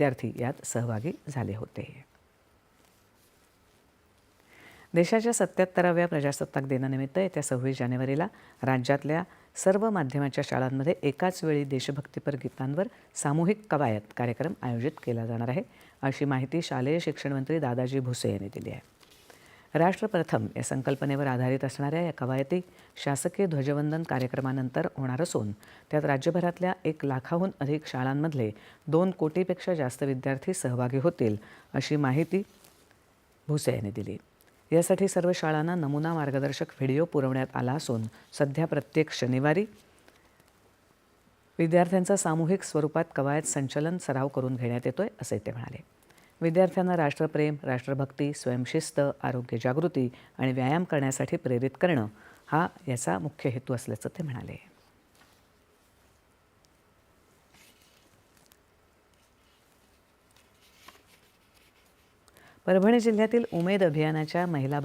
विद्यार्थी यात सहभागी झाले होते. देशाच्या सत्याहत्तराव्या प्रजासत्ताक दिनानिमित्त येत्या सव्वीस जानेवारीला राज्यातल्या सर्व माध्यमाच्या शाळांमध्ये एकाच वेळी देशभक्तीपर गीतांवर सामूहिक कवायत कार्यक्रम आयोजित केला जाणार आहे अशी माहिती शालेय शिक्षण मंत्री दादाजी भुसे यांनी दिली आहे. राष्ट्रप्रथम या संकल्पनेवर आधारित असणाऱ्या या कवायती शासकीय ध्वजवंदन कार्यक्रमानंतर होणार असून त्यात राज्यभरातल्या एक लाखाहून अधिक शाळांमधले दोन कोटीपेक्षा जास्त विद्यार्थी सहभागी होतील अशी माहिती भुसे यांनी दिली. यासाठी सर्व शाळांना नमुना मार्गदर्शक व्हिडिओ पुरवण्यात आला असून सध्या प्रत्येक शनिवारी विद्यार्थ्यांचा सामूहिक स्वरूपात कवायत संचलन सराव करून घेण्यात येतोय असे ते म्हणाले. विद्यार्थ्यांना राष्ट्रप्रेम राष्ट्रभक्ती स्वयंशिस्त आरोग्य जागृती आणि व्यायाम करण्यासाठी प्रेरित करणं हा याचा मुख्य हेतू असल्याचं ते म्हणाले. परभणी जिल्ह्यातील उमेद अभियानाच्या महिला